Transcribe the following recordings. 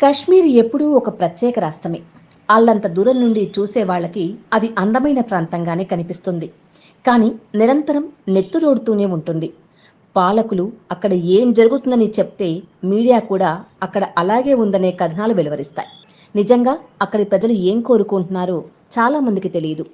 కాశ్మీర్ ఎప్పుడూ ఒక ప్రత్యేక రాష్ట్రమే. అల్లంత దూరం నుండి చూసే వాళ్ళకి అది అందమైన ప్రాంతంగానే కనిపిస్తుంది. కానీ నిరంతరం నెత్తురోడుతూనే ఉంటుంది. పాలకులు అక్కడ ఏం జరుగుతుందని చెప్తే మీడియా కూడా అక్కడ అలాగే ఉందనే కథనాలు వెలువరిస్తాయి. నిజంగా అక్కడి ప్రజలు ఏం కోరుకుంటున్నారో చాలామందికి తెలియదు.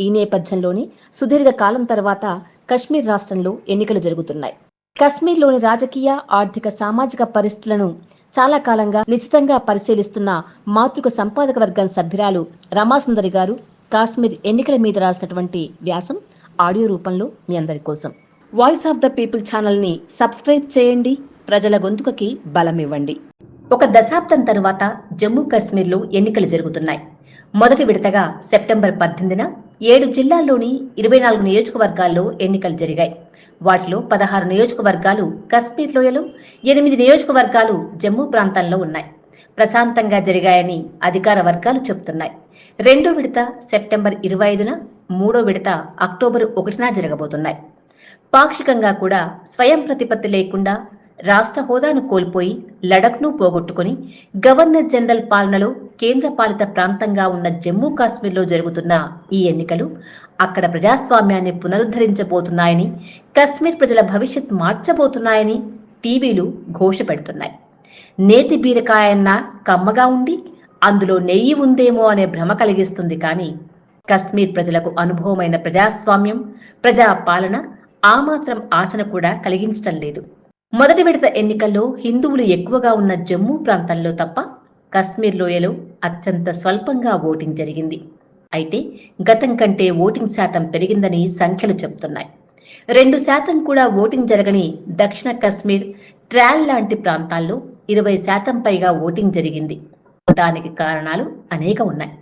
ఈ నేపథ్యంలోనే సుదీర్ఘ కాలం తర్వాత కశ్మీర్ రాష్ట్రంలో ఎన్నికలు జరుగుతున్నాయి. కశ్మీర్లోని రాజకీయ ఆర్థిక సామాజిక పరిస్థితులను చాలా కాలంగా నిశ్చితంగా పరిశీలిస్తున్న మాతృక సంపాదక వర్గం సభ్యురాలు రమాసుందరి గారు కాశ్మీర్ ఎన్నికల మీద రాసినటువంటి వ్యాసం ఆడియో రూపంలో మీ అందరి కోసం. వాయిస్ ఆఫ్ ద పీపుల్ ఛానల్ని సబ్స్క్రైబ్ చేయండి ప్రజల గొంతుకకి బలం ఇవ్వండి. ఒక దశాబ్దం తరువాత జమ్మూ కాశ్మీర్లో ఎన్నికలు జరుగుతున్నాయి. మొదటి విడతగా సెప్టెంబర్ పద్దెనిమిదిన ఏడు జిల్లాల్లోని ఇరవై నాలుగు నియోజకవర్గాల్లో ఎన్నికలు జరిగాయి. వాటిలో పదహారు నియోజకవర్గాలు కశ్మీర్ లోయలో ఎనిమిది నియోజకవర్గాలు జమ్మూ ప్రాంతంలో ఉన్నాయి. ప్రశాంతంగా జరిగాయని అధికార వర్గాలు చెబుతున్నాయి. రెండో విడత సెప్టెంబర్ ఇరవై ఐదున మూడో విడత అక్టోబర్ ఒకటిన జరగబోతున్నాయి. పాక్షికంగా కూడా స్వయం ప్రతిపత్తి లేకుండా రాష్ట్ర హోదాను కోల్పోయి లడఖ్ను పోగొట్టుకుని గవర్నర్ జనరల్ పాలనలో కేంద్ర పాలిత ప్రాంతంగా ఉన్న జమ్మూ కాశ్మీర్లో జరుగుతున్న ఈ ఎన్నికలు అక్కడ ప్రజాస్వామ్యాన్ని పునరుద్ధరించబోతున్నాయని కశ్మీర్ ప్రజల భవిష్యత్ మార్చబోతున్నాయని టీవీలు ఘోష పెడుతున్నాయి నేతి బీరకాయన్న కమ్మగా ఉండి అందులో నెయ్యి ఉందేమో అనే భ్రమ కలిగిస్తుంది కానీ కశ్మీర్ ప్రజలకు అనుభవమైన ప్రజాస్వామ్యం ప్రజా పాలన ఆ మాత్రం ఆశను కూడా కలిగించడం లేదు. మొదటి విడత ఎన్నికల్లో హిందువులు ఎక్కువగా ఉన్న జమ్మూ ప్రాంతంలో తప్ప కశ్మీర్ లోయలో అత్యంత స్వల్పంగా ఓటింగ్ జరిగింది. అయితే గతం కంటే ఓటింగ్ శాతం పెరిగిందని సంఖ్యలు చెబుతున్నాయి రెండు శాతం కూడా ఓటింగ్ జరగని దక్షిణ కశ్మీర్ ట్రాల్ లాంటి ప్రాంతాల్లో ఇరవై శాతం పైగా ఓటింగ్ జరిగింది. దానికి కారణాలు అనేక ఉన్నాయి.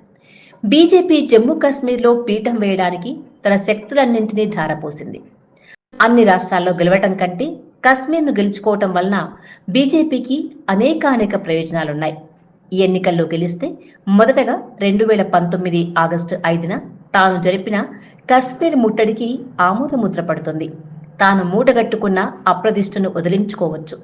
బీజేపీ జమ్మూ కాశ్మీర్లో పీఠం వేయడానికి తన శక్తులన్నింటినీ ధారపోసింది. అన్ని రాష్ట్రాల్లో గెలవటం కంటే కశ్మీర్ను గెలుచుకోవటం వలన బీజేపీకి అనేకానేక ప్రయోజనాలున్నాయి. ఈ ఎన్నికల్లో గెలిస్తే మొదటగా రెండు వేల పంతొమ్మిది ఆగస్టు ఐదున తాను జరిపిన కశ్మీర్ ముట్టడికి ఆమోదముద్ర పడుతుంది. తాను మూటగట్టుకున్న అప్రదిష్టను వదిలించుకోవచ్చు.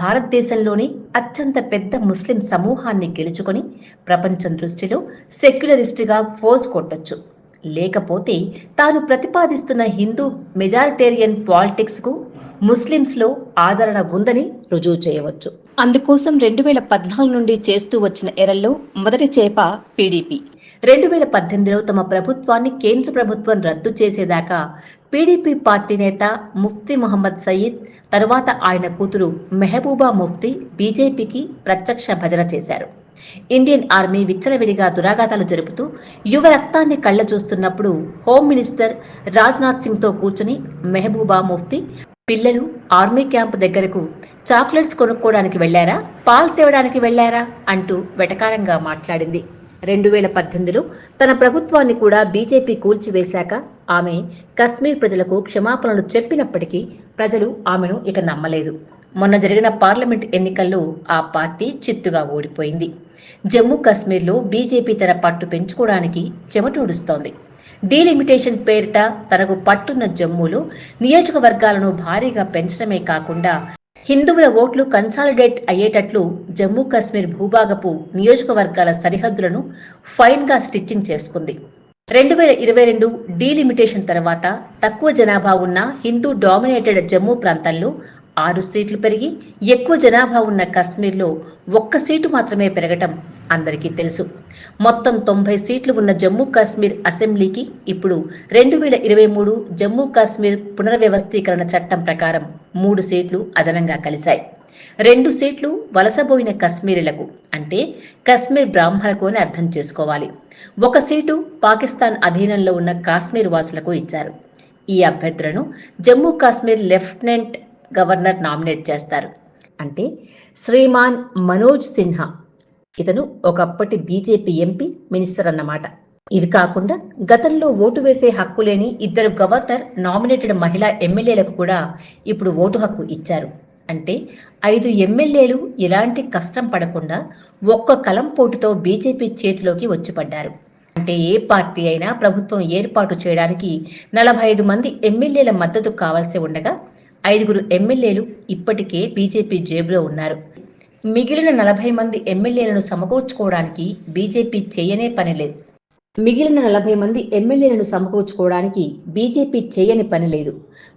భారతదేశంలోని అత్యంత పెద్ద ముస్లిం సమూహాన్ని గెలుచుకొని ప్రపంచం దృష్టిలో సెక్యులరిస్టుగా ఫోజ్ కొట్టొచ్చు. లేకపోతే తాను ప్రతిపాదిస్తున్న హిందూ మెజారిటేరియన్ పాలిటిక్స్కు ముస్లింస్లో ఆదరణ ఉందని రుజువు చేయవచ్చు. అందుకోసం రెండు వేల పద్నాలుగు నుండి చేస్తూ వచ్చిన ఎరల్లో మొదటి చేప పీడీపీ. రెండు వేల పద్దెనిమిదిలో తమ ప్రభుత్వాన్ని కేంద్ర ప్రభుత్వం రద్దు చేసేదాకా పీడీపీ పార్టీ నేత ముఫ్తీ మొహమ్మద్ సయీద్ తరువాత ఆయన కూతురు మెహబూబా ముఫ్తీ బీజేపీకి ప్రత్యక్ష భజన చేశారు. ఇండియన్ ఆర్మీ విచ్చలవిడిగా దురాఘాతాలు జరుపుతూ యువ రక్తాన్ని కళ్ళ చూస్తున్నప్పుడు హోమ్ మినిస్టర్ రాజ్నాథ్ సింగ్తో కూర్చుని మెహబూబా ముఫ్తీ పిల్లలు ఆర్మీ క్యాంప్ దగ్గరకు చాక్లెట్స్ కొనుక్కోవడానికి వెళ్ళారా పాలు తేవడానికి వెళ్ళారా అంటూ వెటకారంగా మాట్లాడింది. రెండు వేల పద్దెనిమిదిలో తన ప్రభుత్వాన్ని కూడా బీజేపీ కూల్చివేశాక ఆమె కశ్మీర్ ప్రజలకు క్షమాపణలు చెప్పినప్పటికీ ప్రజలు ఆమెను ఇక నమ్మలేదు. మొన్న జరిగిన పార్లమెంట్ ఎన్నికల్లో ఆ పార్టీ చిత్తుగా ఓడిపోయింది. జమ్మూ కాశ్మీర్లో బీజేపీ తన పట్టు పెంచుకోవడానికి చెమటూడుస్తోంది. డీలిమిటేషన్ పేరిట తనకు పట్టున్న జమ్మూలో నియోజకవర్గాలను భారీగా పెంచడమే కాకుండా హిందువుల ఓట్లు కన్సాలిడేట్ అయ్యేటట్లు జమ్మూ కాశ్మీర్ భూభాగపు నియోజకవర్గాల సరిహద్దులను ఫైన్గా స్టిచ్చింగ్ చేసుకుంది. రెండు వేల ఇరవై రెండు డీలిమిటేషన్ తర్వాత తక్కువ జనాభా ఉన్న హిందూ డామినేటెడ్ జమ్మూ ప్రాంతాల్లో ఆరు సీట్లు పెరిగి ఎక్కువ జనాభా ఉన్న కశ్మీర్లో ఒక్క సీటు మాత్రమే పెరగటం అందరికీ తెలుసు. మొత్తం తొంభై సీట్లు ఉన్న జమ్మూ కాశ్మీర్ అసెంబ్లీకి ఇప్పుడు రెండు వేల ఇరవై మూడు జమ్మూ కాశ్మీర్ పునర్వ్యవస్థీకరణ చట్టం ప్రకారం మూడు సీట్లు అదనంగా కలిశాయి. రెండు సీట్లు వలసబోయిన కశ్మీరీలకు అంటే కశ్మీర్ బ్రాహ్మణులకు అని అర్థం చేసుకోవాలి. ఒక సీటు పాకిస్తాన్ అధీనంలో ఉన్న కాశ్మీర్ వాసులకు ఇచ్చారు. ఈ అభ్యర్థులను Jammu Kashmir lieutenant governor nominate చేస్తారు. అంటే శ్రీమాన్ మనోజ్ సిన్హా ఇతను ఒకప్పటి బీజేపీ ఎంపీ మినిస్టర్ అన్నమాట. ఇవి కాకుండా గతంలో ఓటు వేసే హక్కు లేని ఇద్దరు గవర్నర్ నామినేటెడ్ మహిళా ఎమ్మెల్యేలకు కూడా ఇప్పుడు ఓటు హక్కు ఇచ్చారు. అంటే ఐదు ఎమ్మెల్యేలు ఎలాంటి కష్టం పడకుండా ఒక్క కలం పోటుతో బీజేపీ చేతిలోకి వచ్చిపడ్డారు. అంటే ఏ పార్టీ అయినా ప్రభుత్వం ఏర్పాటు చేయడానికి నలభై ఐదు మంది ఎమ్మెల్యేల మద్దతు కావాల్సి ఉండగా ఐదుగురు ఎమ్మెల్యేలు ఇప్పటికే బీజేపీ జేబులో ఉన్నారు. మిగిలిన నలభై మంది ఎమ్మెల్యేలను సమకూర్చుకోవడానికి బీజేపీ చేయనే పని లేదు. మిగిలిన నలభై మంది ఎమ్మెల్యేలను సమకూర్చుకోవడానికి బీజేపీ చేయని పని లేదు.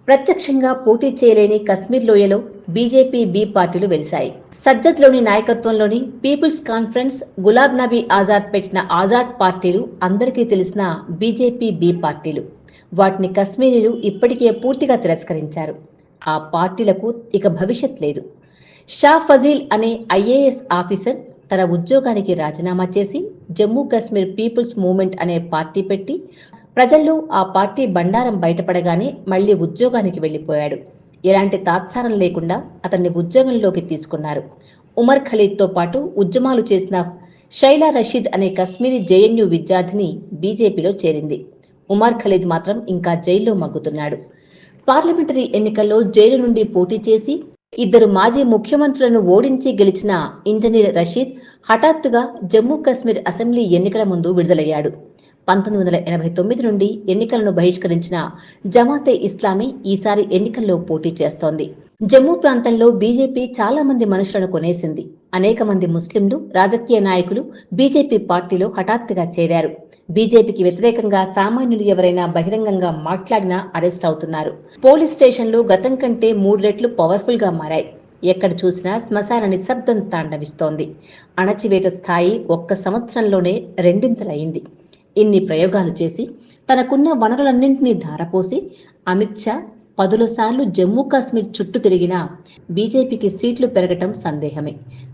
ప్రత్యక్షంగా పోటీ చేయలేని కశ్మీర్ లోయలో బీజేపీ బి పార్టీలు వెలిశాయి. సజ్జద్లోని నాయకత్వంలోని పీపుల్స్ కాన్ఫరెన్స్ గులాబ్ నబీ ఆజాద్ పెట్టిన ఆజాద్ పార్టీలు అందరికీ తెలిసిన బీజేపీ బి పార్టీలు. వాటిని కశ్మీరీలు ఇప్పటికే పూర్తిగా తిరస్కరించారు. ఆ పార్టీలకు ఇక భవిష్యత్ లేదు. షా ఫజీల్ అనే ఐఏఎస్ ఆఫీసర్ తన ఉద్యోగానికి రాజీనామా చేసి జమ్మూ కాశ్మీర్ పీపుల్స్ మూవ్మెంట్ అనే పార్టీ పెట్టి ప్రజల్లో ఆ పార్టీ బండారం బయటపడగానే మళ్ళీ ఉద్యోగానికి వెళ్ళిపోయాడు ఎలాంటి తాత్సారం లేకుండా అతన్ని ఉద్యోగంలోకి తీసుకున్నారు. ఉమర్ ఖలీద్తో పాటు ఉద్యమాలు చేసిన షైలా రషీద్ అనే కశ్మీరీ జేఎన్యూ విద్యార్థిని బీజేపీలో చేరింది. ఉమర్ ఖలీద్ మాత్రం ఇంకా జైల్లో మగ్గుతున్నాడు. పార్లమెంటరీ ఎన్నికల్లో జైలు నుండి పోటీ చేసి ఇద్దరు మాజీ ముఖ్యమంత్రులను ఓడించి గెలిచిన ఇంజనీర్ రషీద్ హఠాత్తుగా జమ్మూ కాశ్మీర్ అసెంబ్లీ ఎన్నికల ముందు విడుదలయ్యాడు. పంతొమ్మిది వందల ఎనభై తొమ్మిది నుండి ఎన్నికలను బహిష్కరించిన జమాతే ఇస్లామీ ఈసారి ఎన్నికల్లో పోటీ చేస్తోంది. జమ్మూ ప్రాంతంలో బీజేపీ చాలా మంది మనుషులను కొనేసింది. అనేక మంది ముస్లింలు రాజకీయ నాయకులు బీజేపీ పార్టీలో హఠాత్తుగా చేరారు. బీజేపీకి వ్యతిరేకంగా సామాన్యులు ఎవరైనా బహిరంగంగా మాట్లాడినా అరెస్ట్ అవుతున్నారు. పోలీస్ స్టేషన్లు గతం కంటే మూడు రెట్లు పవర్ఫుల్గా మారాయి. ఎక్కడ చూసినా శ్మశాన నిశ్శబ్దం తాండవిస్తోంది. అణచివేత స్థాయి ఒక్క సంవత్సరంలోనే రెండింతలయింది ఇన్ని ప్రయోగాలు చేసి తనకున్న వనరులన్నింటినీ ధారపోసి అమిత్ షా పదుల సార్లు జమ్మూ కాశ్మీర్ చుట్టూ తిరిగినా బీజేపీకి సీట్లు పెరగటం సందేహమే.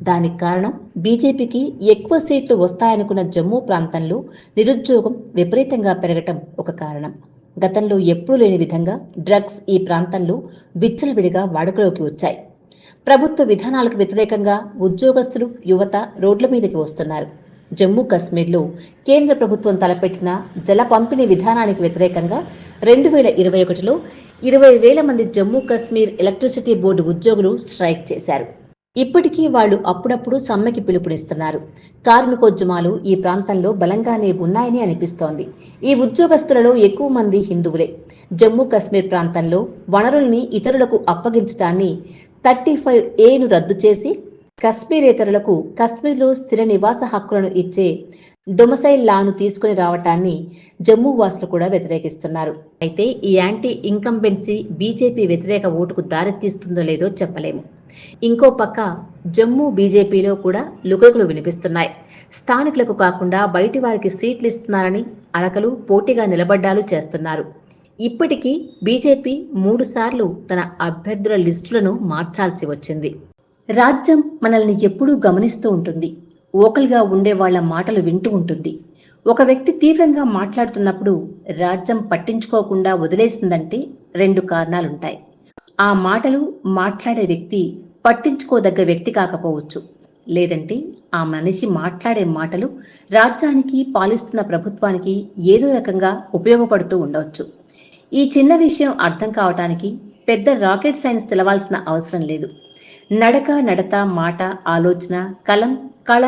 దానికి కారణం బీజేపీకి ఎక్కువ సీట్లు వస్తాయనుకున్న జమ్మూ ప్రాంతంలో నిరుద్యోగం విపరీతంగా పెరగటం ఒక కారణం. గతంలో ఎప్పుడూ లేని విధంగా డ్రగ్స్ ఈ ప్రాంతంలో విచ్చలవిడిగా వాడుకలోకి వచ్చాయి. ప్రభుత్వ విధానాలకు వ్యతిరేకంగా ఉద్యోగస్తులు యువత రోడ్ల మీదకి వస్తున్నారు. జమ్మూ కాశ్మీర్లో కేంద్ర ప్రభుత్వం తలపెట్టిన జల పంపిణీ విధానానికి వ్యతిరేకంగా రెండు వేల ఇరవై ఒకటిలో ఇరవై వేల మంది జమ్మూ కాశ్మీర్ ఎలక్ట్రిసిటీ బోర్డు ఉద్యోగులు స్ట్రైక్ చేశారు. ఇప్పటికీ వాళ్ళు అప్పుడప్పుడు సమ్మెకి పిలుపునిస్తున్నారు. కార్మికోద్యమాలు ఈ ప్రాంతంలో బలంగానే ఉన్నాయని అనిపిస్తోంది. ఈ ఉద్యోగస్తులలో ఎక్కువ మంది హిందువులే. జమ్మూ కాశ్మీర్ ప్రాంతంలో వనరుల్ని ఇతరులకు అప్పగించడాన్ని థర్టీ ఫైవ్ ఏను రద్దు చేసి కశ్మీరేతరులకు కశ్మీర్లో స్థిర నివాస హక్కులను ఇచ్చే డొమసైల్ లాను తీసుకుని రావటాన్ని జమ్మూ వాసులు కూడా వ్యతిరేకిస్తున్నారు. అయితే ఈ యాంటీ ఇంకంబెన్సీ బీజేపీ వ్యతిరేక ఓటుకు దారితీస్తుందో లేదో చెప్పలేము. ఇంకో పక్క జమ్మూ బీజేపీలో కూడా లుకలుకలు వినిపిస్తున్నాయి. స్థానికులకు కాకుండా బయటి వారికి సీట్లు ఇస్తున్నారని అలకలు పోటీగా నిలబడ్డాలు చేస్తున్నారు. ఇప్పటికీ బీజేపీ మూడుసార్లు తన అభ్యర్థుల లిస్టులను మార్చాల్సి వచ్చింది. రాజ్యం మనల్ని ఎప్పుడూ గమనిస్తూ ఉంటుంది. ఓకల్గా ఉండే వాళ్ళ మాటలు వింటూ ఉంటుంది. ఒక వ్యక్తి తీవ్రంగా మాట్లాడుతున్నప్పుడు రాజ్యం పట్టించుకోకుండా వదిలేసిందంటే రెండు కారణాలుంటాయి. ఆ మాటలు మాట్లాడే వ్యక్తి పట్టించుకోదగ్గ వ్యక్తి కాకపోవచ్చు. లేదంటే ఆ మనిషి మాట్లాడే మాటలు రాజ్యానికి పాలిస్తున్న ప్రభుత్వానికి ఏదో రకంగా ఉపయోగపడుతూ ఉండవచ్చు. ఈ చిన్న విషయం అర్థం కావటానికి పెద్ద రాకెట్ సైన్స్ తెలవాల్సిన అవసరం లేదు. నడక నడత మాట ఆలోచన కలం కళ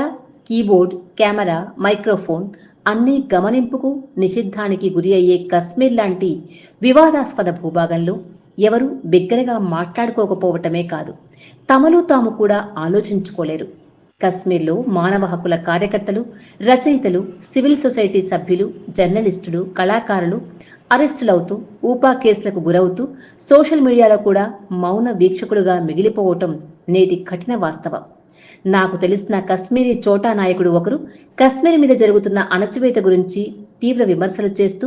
కీబోర్డ్ కెమెరా మైక్రోఫోన్ అన్నీ గమనింపుకు నిషిద్ధానికి గురి అయ్యే కశ్మీర్ లాంటి వివాదాస్పద భూభాగంలో ఎవరు బిగ్గరగా మాట్లాడుకోకపోవటమే కాదు తమలో తాము కూడా ఆలోచించుకోలేరు. కశ్మీర్లో మానవ హక్కుల కార్యకర్తలు రచయితలు సివిల్ సొసైటీ సభ్యులు జర్నలిస్టులు కళాకారులు అరెస్టులవుతూ ఊపా కేసులకు గురవుతూ సోషల్ మీడియాలో కూడా మౌన వీక్షకులుగా మిగిలిపోవటం నేటి కఠిన వాస్తవం. నాకు తెలిసిన కశ్మీరీ చోటా నాయకుడు ఒకరు కశ్మీర్ మీద జరుగుతున్న అణచివేత గురించి తీవ్ర విమర్శలు చేస్తూ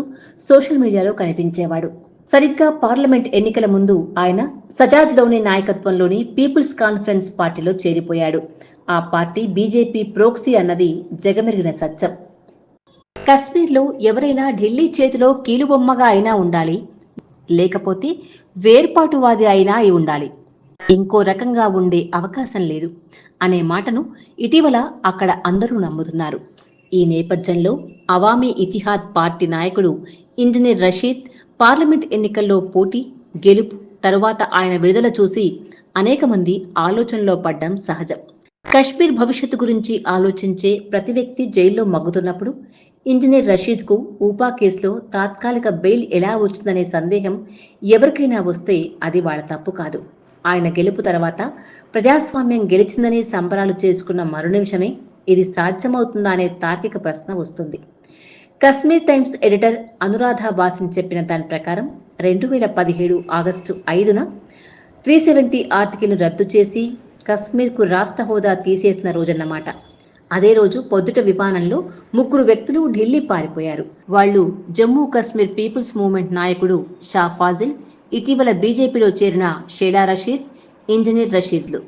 సోషల్ మీడియాలో కనిపించేవాడు. సరిగ్గా పార్లమెంట్ ఎన్నికల ముందు ఆయన సజాద్లోని నాయకత్వంలోని పీపుల్స్ కాన్ఫరెన్స్ పార్టీలో చేరిపోయాడు. ఆ పార్టీ బీజేపీ ప్రోక్సీ అన్నది జగమెరిగిన సత్యం. కశ్మీర్లో ఎవరైనా ఢిల్లీ చేతిలో కీలుబొమ్మగా అయినా ఉండాలి. లేకపోతే వేర్పాటువాది అయినా అయి ఉండాలి. ఇంకో రకంగా ఉండే అవకాశం లేదు అనే మాటను ఇటీవల అక్కడ అందరూ నమ్ముతున్నారు. ఈ నేపథ్యంలో అవామీ ఇతిహాద్ పార్టీ నాయకుడు ఇంజనీర్ రషీద్ పార్లమెంట్ ఎన్నికల్లో పోటీ గెలుపు తరువాత ఆయన విడుదల చూసి అనేక మంది ఆలోచనలో పడ్డం సహజం. కశ్మీర్ భవిష్యత్తు గురించి ఆలోచించే ప్రతి వ్యక్తి జైల్లో మగ్గుతున్నప్పుడు ఇంజనీర్ రషీద్కు ఊపా కేసులో తాత్కాలిక బెయిల్ ఎలా వచ్చిందనే సందేహం ఎవరికైనా వస్తే అది వాళ్ళ తప్పు కాదు. ఆయన గెలుపు తర్వాత ప్రజాస్వామ్యం గెలిచిందని సంబరాలు చేసుకున్న మరు నిమిషమే ఇది సాధ్యమవుతుందా అనే తార్కిక ప్రశ్న వస్తుంది. కశ్మీర్ టైమ్స్ ఎడిటర్ అనురాధ బాసిన్ చెప్పిన దాని ప్రకారం రెండు వేల పదిహేడు ఆగస్టు ఐదున త్రీ సెవెంటీ ఆర్టికల్ను రద్దు చేసి కశ్మీర్కు రాష్ట్ర హోదా తీసేసిన రోజన్నమాట. అదే రోజు పొద్దుట విమానంలో ముగ్గురు వ్యక్తులు ఢిల్లీ పారిపోయారు. వాళ్ళు జమ్మూ కశ్మీర్ పీపుల్స్ మూవ్మెంట్ నాయకుడు షా ఫాజిల్ ఇటీవల బీజేపీలో చేరిన షేలా రషీద్ ఇంజనీర్ రషీద్లు.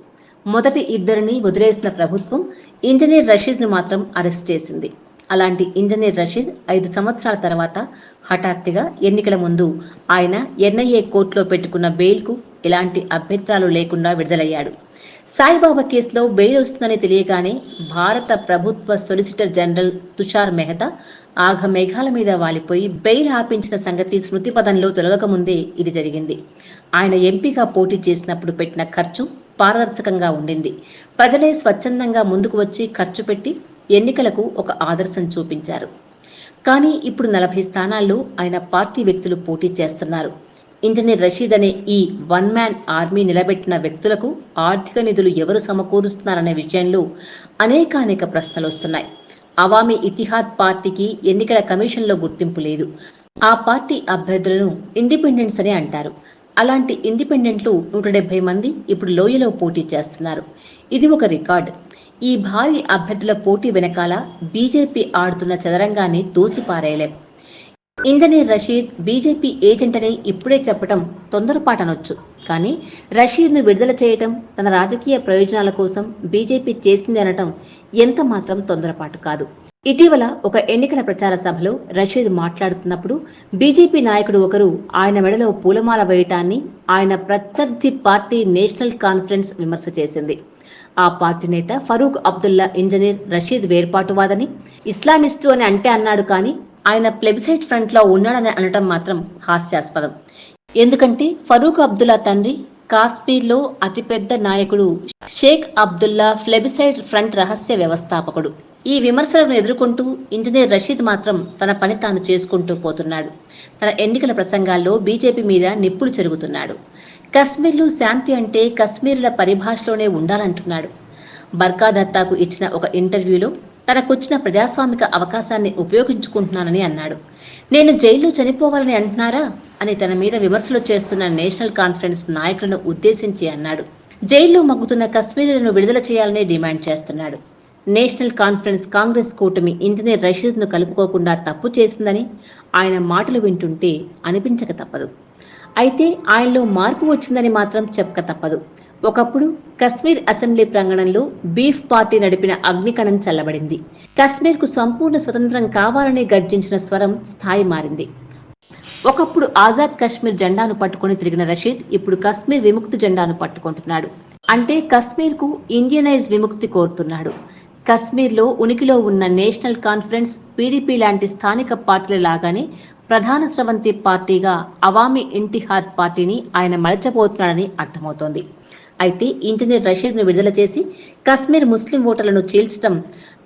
మొదటి ఇద్దరిని వదిలేసిన ప్రభుత్వం ఇంజనీర్ రషీద్ను మాత్రం అరెస్ట్ చేసింది. అలాంటి ఇంజనీర్ రషీద్ ఐదు సంవత్సరాల తర్వాత హఠాత్తుగా ఎన్నికల ముందు ఆయన ఎన్ఐఏ కోర్టులో పెట్టుకున్న బెయిల్కు ఎలాంటి అభ్యంతరాలు లేకుండా విడుదలయ్యాడు. సాయిబాబా కేసులో బెయిల్ వస్తుందని తెలియగానే భారత ప్రభుత్వ సొలిసిటర్ జనరల్ తుషార్ మెహతా ఆఘ మేఘాల మీద వాలిపోయి బెయిల్ ఆపించిన సంగతి స్మృతి పదంలో తొలగకముందే ఇది జరిగింది. ఆయన ఎంపీగా పోటీ చేసినప్పుడు పెట్టిన ఖర్చు పారదర్శకంగా ఉండింది. ప్రజలే స్వచ్ఛందంగా ముందుకు వచ్చి ఖర్చు పెట్టి ఎన్నికలకు ఒక ఆదర్శం చూపించారు. కానీ ఇప్పుడు నలభై స్థానాల్లో ఆయన పార్టీ వ్యక్తులు పోటీ చేస్తున్నారు. ఇంజనీర్ రషీద్ అనే ఈ వన్ మ్యాన్ ఆర్మీ నిలబెట్టిన వ్యక్తులకు ఆర్థిక నిధులు ఎవరు సమకూరుస్తున్నారనే విషయంలో అనేకానేక ప్రశ్నలు వస్తున్నాయి. అవామీ ఇతిహాద్ పార్టీకి ఎన్నికల కమిషన్లో గుర్తింపు లేదు. ఆ పార్టీ అభ్యర్థులను ఇండిపెండెంట్స్ అని అంటారు. అలాంటి ఇండిపెండెంట్లు నూట డెబ్బై మంది ఇప్పుడు లోయలో పోటీ చేస్తున్నారు. ఇది ఒక రికార్డ్. ఈ భారీ అభ్యర్థుల పోటీ వెనకాల బీజేపీ ఆడుతున్న చదరంగాన్ని దోసిపారేయలేం. ఇంజనీర్ రషీద్ బీజేపీ ఏజెంట్ అని ఇప్పుడే చెప్పడం తొందరపాటనొచ్చు. కానీ రషీద్ను విడుదల చేయటం తన రాజకీయ ప్రయోజనాల కోసం బీజేపీ చేసింది అనటం ఎంత మాత్రం తొందరపాటు కాదు. ఇటీవల ఒక ఎన్నికల ప్రచార సభలో రషీద్ మాట్లాడుతున్నప్పుడు బీజేపీ నాయకుడు ఒకరు ఆయన మెడలో పూలమాల వేయటాన్ని ఆయన ప్రత్యర్థి పార్టీ నేషనల్ కాన్ఫరెన్స్ విమర్శ చేసింది. ఆ పార్టీ నేత ఫరూక్ అబ్దుల్లా ఇంజనీర్ రషీద్ వేర్పాటువాదని ఇస్లామిస్టు అని అంటే అన్నాడు కానీ ఆయన ప్లెబిసైట్ ఫ్రంట్లో ఉన్నాడని అనటం మాత్రం హాస్యాస్పదం. ఎందుకంటే ఫరూక్ అబ్దుల్లా తండ్రి కాశ్మీర్లో అతిపెద్ద నాయకుడు షేక్ అబ్దుల్లా ఫ్లెబిసైడ్ ఫ్రంట్ రహస్య వ్యవస్థాపకుడు. ఈ విమర్శలను ఎదుర్కొంటూ ఇంజనీర్ రషీద్ మాత్రం తన పని తాను చేసుకుంటూ పోతున్నాడు. తన ఎన్నికల ప్రసంగాల్లో బీజేపీ మీద నిప్పులు చెరుగుతున్నాడు. కశ్మీర్లో శాంతి అంటే కశ్మీరుల పరిభాషలోనే ఉండాలంటున్నాడు. బర్కా దత్తాకు ఇచ్చిన ఒక ఇంటర్వ్యూలో తనకొచ్చిన ప్రజాస్వామిక అవకాశాన్ని ఉపయోగించుకుంటున్నానని అన్నాడు. నేను జైల్లో చనిపోవాలని అంటున్నారా? అని తన మీద విమర్శలు చేస్తున్న నేషనల్ కాన్ఫరెన్స్ నాయకులను ఉద్దేశించి అన్నాడు. జైల్లో మగ్గుతున్న కశ్మీరులను విడుదల చేయాలని డిమాండ్ చేస్తున్నాడు. నేషనల్ కాన్ఫరెన్స్ కాంగ్రెస్ కూటమి ఇంజనీర్ రషీద్ను కలుపుకోకుండా తప్పు చేసిందని ఆయన మాటలు వింటుంటే అనిపించక తప్పదు. అయితే ఆయనలో మార్పు వచ్చిందని మాత్రం చెప్పక తప్పదు. ఒకప్పుడు కశ్మీర్ అసెంబ్లీ ప్రాంగణంలో బీఫ్ పార్టీ నడిపిన అగ్నికణం చల్లబడింది. కశ్మీర్కు సంపూర్ణ స్వతంత్రం కావాలని గర్జించిన స్వరం స్థాయి మారింది. ఒకప్పుడు ఆజాద్ కశ్మీర్ జెండాను పట్టుకొని తిరిగిన రషీద్ ఇప్పుడు కశ్మీర్ విముక్తి జెండాను పట్టుకుంటున్నాడు. అంటే కశ్మీర్కు ఇండియనైజ్ విముక్తి కోరుతున్నాడు. కశ్మీర్లో ఉనికిలో ఉన్న నేషనల్ కాన్ఫరెన్స్ పీడీపీ లాంటి స్థానిక పార్టీల లాగానే ప్రధాన స్రవంతి పార్టీగా అవామీ ఇంటిహాద్ పార్టీని ఆయన మలచబోతున్నాడని అర్థమవుతోంది. అయితే ఇంజనీర్ రషీద్ను విడుదల చేసి కశ్మీర్ ముస్లిం ఓటర్లను చీల్చడం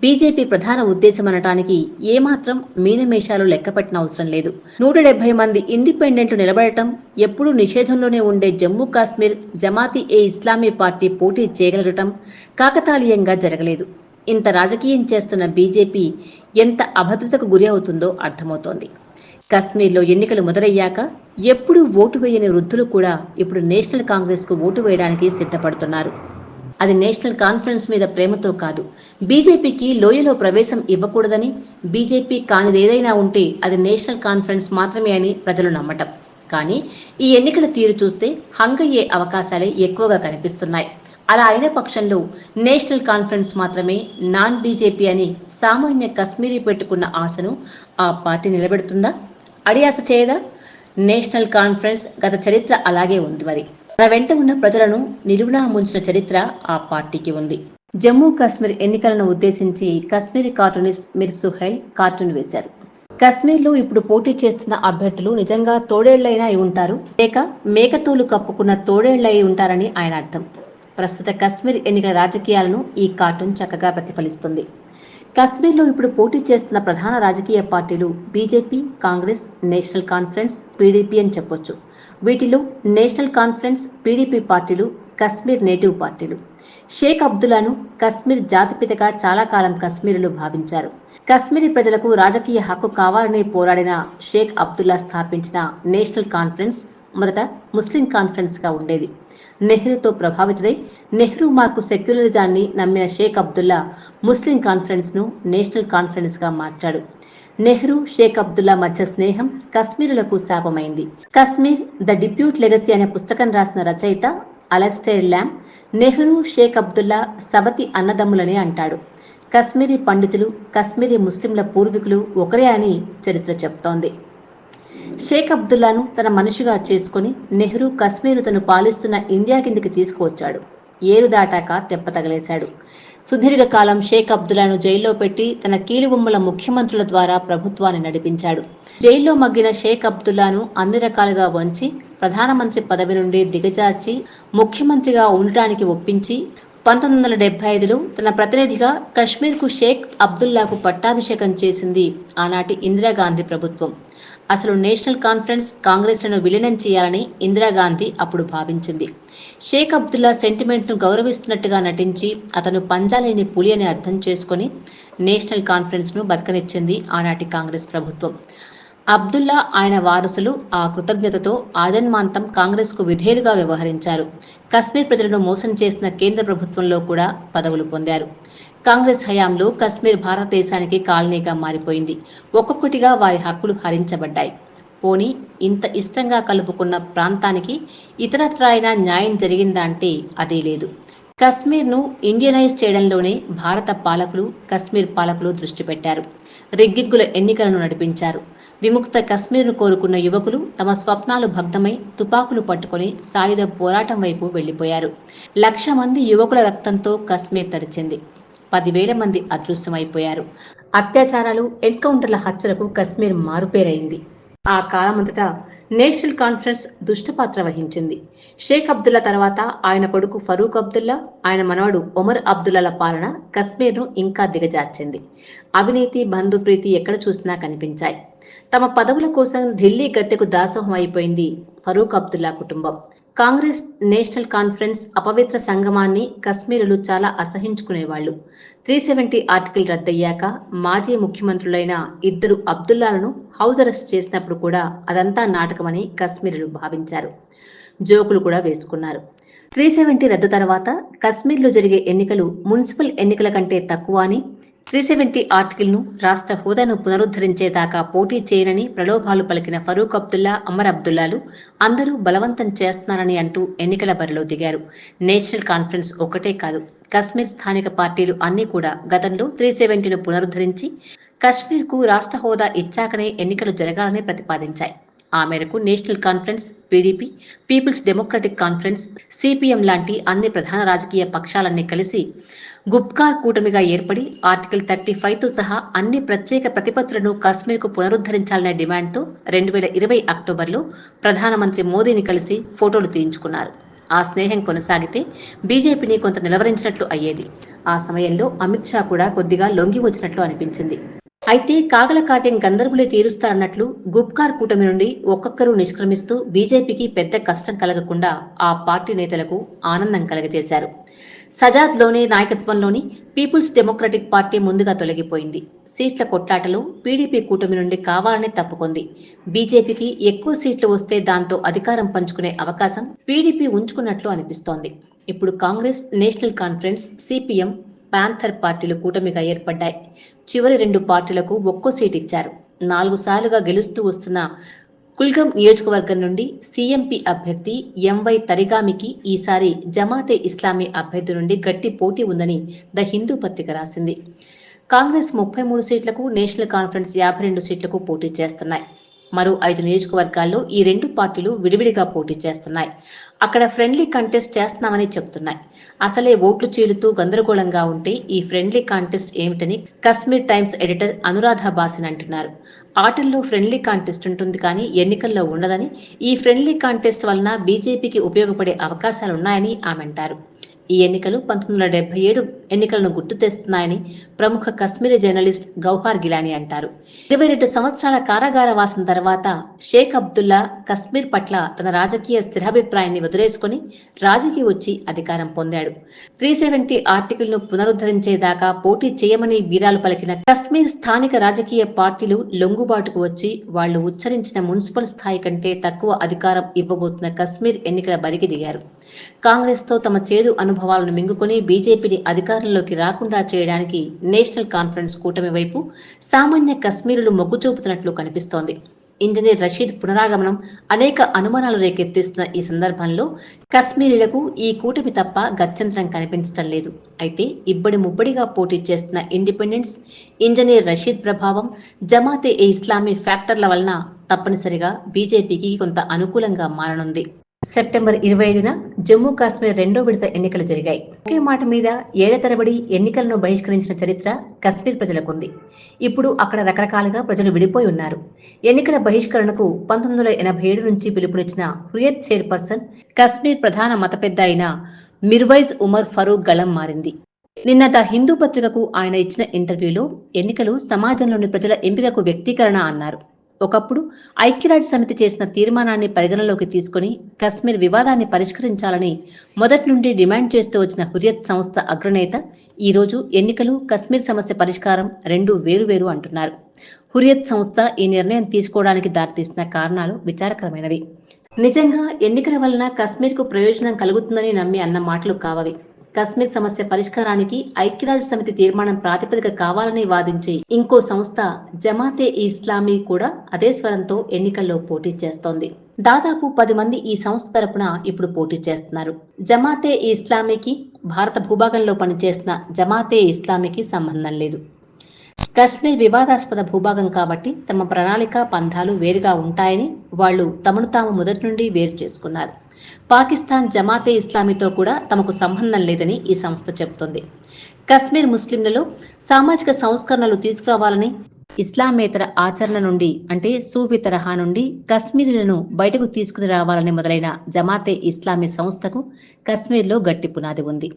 బీజేపీ ప్రధాన ఉద్దేశం అనటానికి ఏమాత్రం మీనమేషాలు లెక్కపెట్టిన అవసరం లేదు. నూట డెబ్బై మంది ఇండిపెండెంట్లు నిలబడటం ఎప్పుడూ నిషేధంలోనే ఉండే జమ్మూ కాశ్మీర్ జమాతి ఏ ఇస్లామీ పార్టీ పోటీ చేయగలగటం కాకతాళీయంగా జరగలేదు. ఇంత రాజకీయం చేస్తున్న బీజేపీ ఎంత అభద్రతకు గురి అవుతుందో అర్థమవుతోంది. కశ్మీర్లో ఎన్నికలు మొదలయ్యాక ఎప్పుడూ ఓటు వేయని వృద్ధులు కూడా ఇప్పుడు నేషనల్ కాంగ్రెస్కు ఓటు వేయడానికి సిద్ధపడుతున్నారు. అది నేషనల్ కాన్ఫరెన్స్ మీద ప్రేమతో కాదు. బీజేపీకి లోయలో ప్రవేశం ఇవ్వకూడదని బీజేపీ కానిదేదైనా ఉంటే అది నేషనల్ కాన్ఫరెన్స్ మాత్రమే అని ప్రజలు నమ్మటం. కానీ ఈ ఎన్నికల తీరు చూస్తే హంగయ్యే అవకాశాలే ఎక్కువగా కనిపిస్తున్నాయి. అలా అయిన పక్షంలో నేషనల్ కాన్ఫరెన్స్ మాత్రమే నాన్ బీజేపీ అని సామాన్య కశ్మీరీ పెట్టుకున్న ఆశను ఆ పార్టీ నిలబెడుతుందా? అడియాస చేయదా? నేషనల్ కాన్ఫరెన్స్ గత చరిత్ర అలాగే ఉంది మరి. తన వెంట ఉన్న ప్రజలను నిలువునా ముంచిన చరిత్ర ఆ పార్టీకి ఉంది. జమ్మూ కాశ్మీర్ ఎన్నికలను ఉద్దేశించి కశ్మీరీ కార్టూనిస్ట్ మిర్ సుహైల్ కార్టూన్ వేశారు. కశ్మీర్లో ఇప్పుడు పోటీ చేస్తున్న అభ్యర్థులు నిజంగా తోడేళ్ళైనా అయి ఉంటారు. లేక మేకతోలు కప్పుకున్న తోడేళ్ళై ఉంటారని ఆయన అర్థం. ప్రస్తుత కశ్మీర్ ఎన్నికల రాజకీయాలను ఈ కార్టూన్ చక్కగా ప్రతిఫలిస్తుంది. కశ్మీర్లో ఇప్పుడు పోటీ చేస్తున్న ప్రధాన రాజకీయ పార్టీలు BJP Congress national conference PDP అని చెప్పొచ్చు. వీటిలో నేషనల్ కాన్ఫరెన్స్ పీడీపీ పార్టీలు కశ్మీర్ నేటివ్ పార్టీలు. షేక్ అబ్దుల్లాను కశ్మీర్ జాతిపితగా చాలా కాలం కశ్మీరులు భావించారు. కశ్మీరీ ప్రజలకు రాజకీయ హక్కు కావాలని పోరాడిన షేక్ అబ్దుల్లా స్థాపించిన నేషనల్ కాన్ఫరెన్స్ మొదట ముస్లిం కాన్ఫరెన్స్గా ఉండేది. నెహ్రూతో ప్రభావితుడై నెహ్రూ మార్కు సెక్యులరిజాన్ని నమ్మిన షేక్ అబ్దుల్లా ముస్లిం కాన్ఫరెన్స్ను నేషనల్ కాన్ఫరెన్స్గా మార్చాడు. నెహ్రూ షేక్ అబ్దుల్లా మధ్య స్నేహం కశ్మీరులకు శాపమైంది. కశ్మీర్ ద డిప్యూట్ లెగసీ అనే పుస్తకం రాసిన రచయిత అలెక్స్టైర్ ల్యామ్ నెహ్రూ షేక్ అబ్దుల్లా సవతి అన్నదమ్ములని అంటాడు. కశ్మీరీ పండితులు కశ్మీరీ ముస్లింల పూర్వీకులు ఒకరే అని చరిత్ర చెప్తోంది. షేక్ అబ్దుల్లాను తన మనిషిగా చేసుకుని నెహ్రూ కశ్మీరు తను పాలిస్తున్న ఇండియా కిందికి తీసుకువచ్చాడు. ఏరు దాటాక తెప్ప తగలేశాడు. సుదీర్ఘకాలం షేక్ అబ్దుల్లాను జైల్లో పెట్టి తన కీలుబొమ్మల ముఖ్యమంత్రుల ద్వారా ప్రభుత్వాన్ని నడిపించాడు. జైల్లో మగ్గిన షేక్ అబ్దుల్లాను అన్ని రకాలుగా వంచి ప్రధానమంత్రి పదవి నుండి దిగజార్చి ముఖ్యమంత్రిగా ఉండటానికి ఒప్పించి పంతొమ్మిది వందల డెబ్బై ఐదులో తన ప్రతినిధిగా కశ్మీర్కు షేక్ అబ్దుల్లాకు పట్టాభిషేకం చేసింది ఆనాటి ఇందిరాగాంధీ ప్రభుత్వం. అసలు నేషనల్ కాన్ఫరెన్స్ కాంగ్రెస్లను విలీనం చేయాలని ఇందిరాగాంధీ అప్పుడు భావించింది. షేక్ అబ్దుల్లా సెంటిమెంట్ను గౌరవిస్తున్నట్టుగా నటించి అతను పంజాలేని పులి అని అర్థం చేసుకొని నేషనల్ కాన్ఫరెన్స్ను బతకనిచ్చింది ఆనాటి కాంగ్రెస్ ప్రభుత్వం. అబ్దుల్లా ఆయన వారసులు ఆ కృతజ్ఞతతో ఆజన్మాంతం కాంగ్రెస్కు విధేయులుగా వ్యవహరించారు. కశ్మీర్ ప్రజలను మోసం చేసిన కేంద్ర ప్రభుత్వంలో కూడా పదవులు పొందారు. కాంగ్రెస్ హయాంలో కశ్మీర్ భారతదేశానికి కాలనీగా మారిపోయింది. ఒక్కొక్కటిగా వారి హక్కులు హరించబడ్డాయి. పోనీ ఇంత ఇష్టంగా కలుపుకున్న ప్రాంతానికి ఇతరత్రా న్యాయం జరిగిందా అంటే అదే లేదు. కశ్మీర్ను ఇండియనైజ్ చేయడంలోనే భారత పాలకులు కశ్మీర్ పాలకులు దృష్టి పెట్టారు. రిగ్గిగ్గుల ఎన్నికలను నడిపించారు. విముక్త కశ్మీర్ను కోరుకున్న యువకులు తమ స్వప్నాలు భగ్నమై తుపాకులు పట్టుకొని సాయుధ పోరాటం వైపు వెళ్ళిపోయారు లక్ష మంది యువకుల రక్తంతో కశ్మీర్ తడిచింది. పదివేల మంది అదృశ్యమైపోయారు. అత్యాచారాలు ఎన్కౌంటర్ల హత్యలకు కశ్మీర్ మారుపేరైంది. ఆ కాలమంతటా నేషనల్ కాన్ఫరెన్స్ దుష్టపాత్ర వహించింది. షేక్ అబ్దుల్లా తర్వాత ఆయన కొడుకు ఫరూక్ అబ్దుల్లా ఆయన మనవడు ఒమర్ అబ్దుల్లాల పాలన కశ్మీర్ను ఇంకా దిగజార్చింది. అవినీతి బంధుప్రీతి ఎక్కడ చూసినా కనిపించాయి. తమ పదవుల కోసం ఢిల్లీ గద్దెకు దాసోహం అయిపోయింది ఫరూక్ అబ్దుల్లా కుటుంబం. కాంగ్రెస్ నేషనల్ కాన్ఫరెన్స్ అపవిత్ర సంగమాన్ని కశ్మీరులు చాలా అసహించుకునేవాళ్ళు త్రీ సెవెంటీ ఆర్టికల్ రద్దయ్యాక మాజీ ముఖ్యమంత్రులైన ఇద్దరు అబ్దుల్లాలను హౌస్ అరెస్ట్ చేసినప్పుడు కూడా అదంతా నాటకమని కశ్మీరులు భావించారు. జోకులు కూడా వేసుకున్నారు. త్రీ సెవెంటీ రద్దు తర్వాత కశ్మీర్లో జరిగే ఎన్నికలు మున్సిపల్ ఎన్నికల కంటే తక్కువ అని త్రీ సెవెంటీ ఆర్టికల్ను రాష్ట్ర హోదాను పునరుద్ధరించేదాకా పోటీ చేయనని ప్రలోభాలు పలికిన ఫరూక్ అబ్దుల్లా అమర్ అబ్దుల్లాలు అందరూ బలవంతం చేస్తున్నారని అంటూ ఎన్నికల బరిలో దిగారు. నేషనల్ కాన్ఫరెన్స్ ఒకటే కాదు కశ్మీర్ స్థానిక పార్టీలు అన్నీ కూడా గతంలో త్రీ సెవెంటీను పునరుద్ధరించి కశ్మీర్కు రాష్ట్ర హోదా ఇచ్చాకనే ఎన్నికలు జరగాలని ప్రతిపాదించాయి. ఆ మేరకు national conference PDP people's democratic conference CPM లాంటి అన్ని ప్రధాన రాజకీయ పక్షాలన్నీ కలిసి గుప్కార్ కూటమిగా ఏర్పడి ఆర్టికల్ థర్టీ ఫైవ్తో సహా అన్ని ప్రత్యేక ప్రతిపత్తులను కాశ్మీర్కు పునరుద్ధరించాలనే డిమాండ్తో రెండు వేల ఇరవై అక్టోబర్లో ప్రధానమంత్రి మోదీని కలిసి ఫోటోలు తీయించుకున్నారు. ఆ స్నేహం కొనసాగితే బీజేపీని కొంత నిలవరించినట్లు అయ్యేది. ఆ సమయంలో అమిత్ షా కూడా కొద్దిగా లొంగి వచ్చినట్లు అనిపించింది. అయితే కాగల కార్యం గందరగులే తీరుస్తారన్నట్లు గుప్కార్ కూటమి నుండి ఒక్కొక్కరు నిష్క్రమిస్తూ బీజేపీకి పెద్ద కష్టం కలగకుండా ఆ పార్టీ నేతలకు ఆనందం కలగజేశారు. సజాద్లోనే నాయకత్వంలోని పీపుల్స్ డెమోక్రటిక్ పార్టీ ముందుగా తొలగిపోయింది. సీట్ల కొట్లాటలో పీడీపీ కూటమి నుండి కావాలని తప్పుకుంది. బీజేపీకి ఎక్కువ సీట్లు వస్తే దాంతో అధికారం పంచుకునే అవకాశం పీడీపీ ఉంచుకున్నట్లు అనిపిస్తోంది. ఇప్పుడు Congress national conference CPM panther పార్టీలు కూటమిగా ఏర్పడ్డాయి. చివరి రెండు పార్టీలకు ఒక్కో సీట్ ఇచ్చారు. నాలుగు సార్లుగా గెలుస్తూ వస్తున్న కుల్గం నియోజకవర్గం నుండి సీఎంపీ అభ్యర్థి ఎంవై తరిగామికి ఈసారి జమాతే ఇస్లామీ అభ్యర్థి నుండి గట్టి పోటీ ఉందని ద హిందూ పత్రిక రాసింది. కాంగ్రెస్ ముప్పై మూడు సీట్లకు నేషనల్ కాన్ఫరెన్స్ యాభై రెండు సీట్లకు పోటీ చేస్తున్నాయి. మరో ఐదు నియోజకవర్గాల్లో ఈ రెండు పార్టీలు విడివిడిగా పోటీ చేస్తున్నాయి. అక్కడ ఫ్రెండ్లీ కాంటెస్ట్ చేస్తున్నామని చెప్తున్నాయి. అసలే ఓట్లు చీలుతూ గందరగోళంగా ఉంటే ఈ ఫ్రెండ్లీ కాంటెస్ట్ ఏమిటని కశ్మీర్ టైమ్స్ ఎడిటర్ అనురాధ బాసిన్ అంటున్నారు. ఆటల్లో ఫ్రెండ్లీ కాంటెస్ట్ ఉంటుంది కానీ ఎన్నికల్లో ఉండదని ఈ ఫ్రెండ్లీ కాంటెస్ట్ వలన బీజేపీకి ఉపయోగపడే అవకాశాలున్నాయని ఆమె అంటారు ఈ ఎన్నికలు పంతొమ్మిది వందల డెబ్బై ఏడు ఎన్నికలను గుర్తు తెస్తున్నాయని ప్రముఖ కశ్మీరీ జర్నలిస్ట్ గౌహార్ గిలానీ అంటారు. ఇరవై రెండు సంవత్సరాల కారాగార వాసం తర్వాత షేక్ అబ్దుల్లా కశ్మీర్ పట్ల తన రాజకీయ స్థిరాభిప్రాయాన్ని వదిలేసుకుని రాజకీయ వచ్చి అధికారం పొందాడు. త్రీ సెవెంటీ ఆర్టికల్ను పునరుద్ధరించేదాకా పోటీ చేయమని వీరాలు పలికిన కశ్మీర్ స్థానిక రాజకీయ పార్టీలు లొంగుబాటుకు వచ్చి వాళ్ళు ఉచ్చరించిన మున్సిపల్ స్థాయి కంటే తక్కువ అధికారం ఇవ్వబోతున్న కశ్మీర్ ఎన్నికల బరికి దిగారు. కాంగ్రెస్తో తమ చేదు అనుభవాలను మింగుకొని బీజేపీని అధికారంలోకి రాకుండా చేయడానికి నేషనల్ కాన్ఫరెన్స్ కూటమి వైపు సామాన్య కశ్మీరులు మొగ్గు చూపుతున్నట్లు కనిపిస్తోంది. ఇంజనీర్ రషీద్ పునరాగమనం అనేక అనుమానాలు రేకెత్తిస్తున్న ఈ సందర్భంలో కశ్మీరీలకు ఈ కూటమి తప్ప గత్యంతరం కనిపించడం లేదు. అయితే ఇబ్బడి ముబ్బడిగా పోటీ చేస్తున్న ఇండిపెండెన్స్ ఇంజనీర్ రషీద్ ప్రభావం జమాతే ఏ ఇస్లామీ ఫ్యాక్టర్ల వలన తప్పనిసరిగా బీజేపీకి కొంత అనుకూలంగా మారనుంది. సెప్టెంబర్ ఇరవై ఐదున జమ్మూ కాశ్మీర్ రెండో విడత ఎన్నికలు జరిగాయి. ఒకే మాట మీద ఏళ్ళ తరబడి ఎన్నికలను బహిష్కరించిన చరిత్ర కశ్మీర్ ప్రజలకుంది. ఇప్పుడు అక్కడ రకరకాలుగా ప్రజలు విడిపోయి ఉన్నారు. ఎన్నికల బహిష్కరణకు పంతొమ్మిది వందల ఎనభై ఏడు నుంచి పిలుపునిచ్చిన హుయత్ చైర్పర్సన్ కశ్మీర్ ప్రధాన మత పెద్ద అయిన మిర్వైజ్ ఉమర్ ఫరూక్ గళం మారింది. నిన్న ద హిందూ పత్రికకు ఆయన ఇచ్చిన ఇంటర్వ్యూలో ఎన్నికలు సమాజంలోని ప్రజల ఎంపికకు వ్యక్తీకరణ అన్నారు. ఒకప్పుడు ఐక్యరాజ్య సమితి చేసిన తీర్మానాన్ని పరిగణలోకి తీసుకుని కశ్మీర్ వివాదాన్ని పరిష్కరించాలని మొదటి నుండి డిమాండ్ చేస్తూ వచ్చిన హురియత్ సంస్థ అగ్రనేత ఈ రోజు ఎన్నికలు కశ్మీర్ సమస్య పరిష్కారం రెండు వేరువేరు అంటున్నారు. హురియత్ సంస్థ ఈ నిర్ణయం తీసుకోవడానికి దారితీసిన కారణాలు విచారకరమైనవి. నిజంగా ఎన్నికల వలన కశ్మీర్కు ప్రయోజనం కలుగుతుందని నమ్మి అన్న మాటలు కావవి. కశ్మీర్ సమస్య పరిష్కారానికి ఐక్యరాజ్య సమితి తీర్మానం ప్రాతిపదిక కావాలని వాదించి ఇంకో సంస్థ జమాతే ఇస్లామీ కూడా అదే స్వరంతో ఎన్నికల్లో పోటీ చేస్తోంది. దాదాపు పది మంది ఈ సంస్థ తరపున ఇప్పుడు పోటీ చేస్తున్నారు. జమాతే ఇస్లామీకి భారత భూభాగంలో పనిచేస్తున్న జమాతే ఇస్లామీకి సంబంధం లేదు. కశ్మీర్ వివాదాస్పద భూభాగం కాబట్టి తమ ప్రణాళిక పంధాలు వేరుగా ఉంటాయని వాళ్ళు తమను తాము మొదటి నుండి వేరు చేసుకున్నారు. పాకిస్తాన్ జమాతే ఇస్లామీతో కూడా తమకు సంబంధం లేదని ఈ సంస్థ చెబుతోంది. కశ్మీర్ ముస్లింలలో సామాజిక సంస్కరణలు తీసుకురావాలని ఇస్లామేతర ఆచరణ నుండి అంటే సూఫీ తరహా నుండి కశ్మీరులను బయటకు తీసుకుని రావాలని మొదలైన జమాతే ఇస్లామీ సంస్థకు కశ్మీర్లో గట్టి పునాది ఉంది.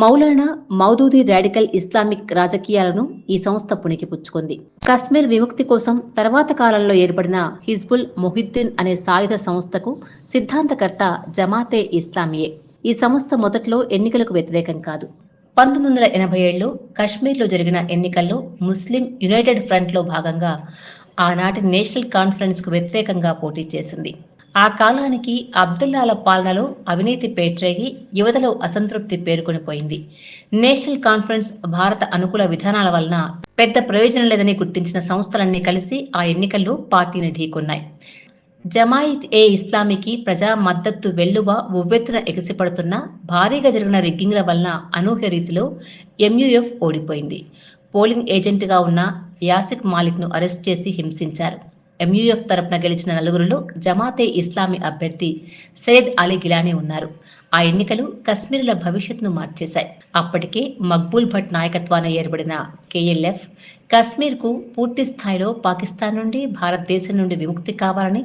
మౌలానా మౌదూదీ రాడికల్ ఇస్లామిక్ రాజకీయాలను ఈ సంస్థ పుణికిపుచ్చుకుంది. కశ్మీర్ విముక్తి కోసం తర్వాత కాలంలో ఏర్పడిన హిజ్బుల్ మొహిద్దీన్ అనే సాయుధ సంస్థకు సిద్ధాంతకర్త జమాతే ఇస్లామియే. ఈ సంస్థ మొదట్లో ఎన్నికలకు వ్యతిరేకం కాదు. పంతొమ్మిది వందల ఎనభై ఏడులో కశ్మీర్లో జరిగిన ఎన్నికల్లో ముస్లిం యునైటెడ్ ఫ్రంట్లో భాగంగా ఆనాటి నేషనల్ కాన్ఫరెన్స్కు వ్యతిరేకంగా పోటీ చేసింది. ఆ కాలానికి అబ్దుల్లాల పాలనలో అవినీతి పేట్రేగి యువతలో అసంతృప్తి పేరుకొనిపోయింది నేషనల్ కాన్ఫరెన్స్ భారత అనుకూల విధానాల వలన పెద్ద ప్రయోజనం లేదని గుర్తించిన సంస్థలన్నీ కలిసి ఆ ఎన్నికల్లో పార్టీని ఢీకొన్నాయి జమాయిత్ ఏ ఇస్లామీకి ప్రజా మద్దతు వెల్లువ ఉవ్వెత్తున ఎగిసిపడుతున్న భారీగా జరిగిన రిగ్గింగ్ల వలన అనూహ్య రీతిలో ఎంయుఎఫ్ ఓడిపోయింది. పోలింగ్ ఏజెంట్గా ఉన్న యాసిక్ మాలిక్ను అరెస్ట్ చేసి హింసించారు. ఎంయూఎఫ్ తరపున గెలిచిన నలుగురిలో జమాతే ఇస్లామీ అభ్యర్థి సయ్యద్ అలీ గిలానీ ఉన్నారు. ఆ ఎన్నికలు కశ్మీరుల భవిష్యత్తును మార్చేశాయి. అప్పటికే మక్బూల్ భట్ నాయకత్వాన ఏర్పడిన కేఎల్ఎఫ్ కశ్మీర్కు పూర్తి స్థాయిలో పాకిస్తాన్ నుండి భారతదేశం నుండి విముక్తి కావాలని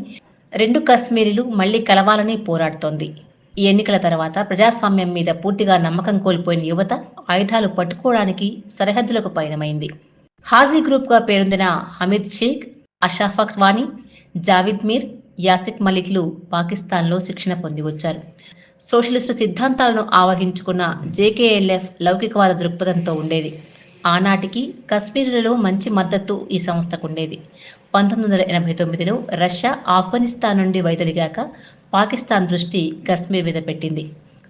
రెండు కశ్మీరీలు మళ్ళీ కలవాలని పోరాడుతోంది. ఈ ఎన్నికల తర్వాత ప్రజాస్వామ్యం మీద పూర్తిగా నమ్మకం కోల్పోయిన యువత ఆయుధాలు పట్టుకోవడానికి సరిహద్దులకు పయనమైంది. హాజీ గ్రూప్గా పేరొందిన హమీద్ షేక్ అషాఫక్ వాణి జావిద్ మీర్ యాసిక్ మలిక్లు పాకిస్తాన్లో శిక్షణ పొంది వచ్చారు. సోషలిస్టు సిద్ధాంతాలను ఆవహించుకున్న జేకేఎల్ఎఫ్ లౌకికవాద దృక్పథంతో ఉండేది. ఆనాటికి కశ్మీర్లలో మంచి మద్దతు ఈ సంస్థకు ఉండేది. పంతొమ్మిది వందల ఎనభై తొమ్మిదిలో రష్యా ఆఫ్ఘనిస్తాన్ నుండి వైదొలిగాక పాకిస్తాన్ దృష్టి కశ్మీర్ మీద పెట్టింది.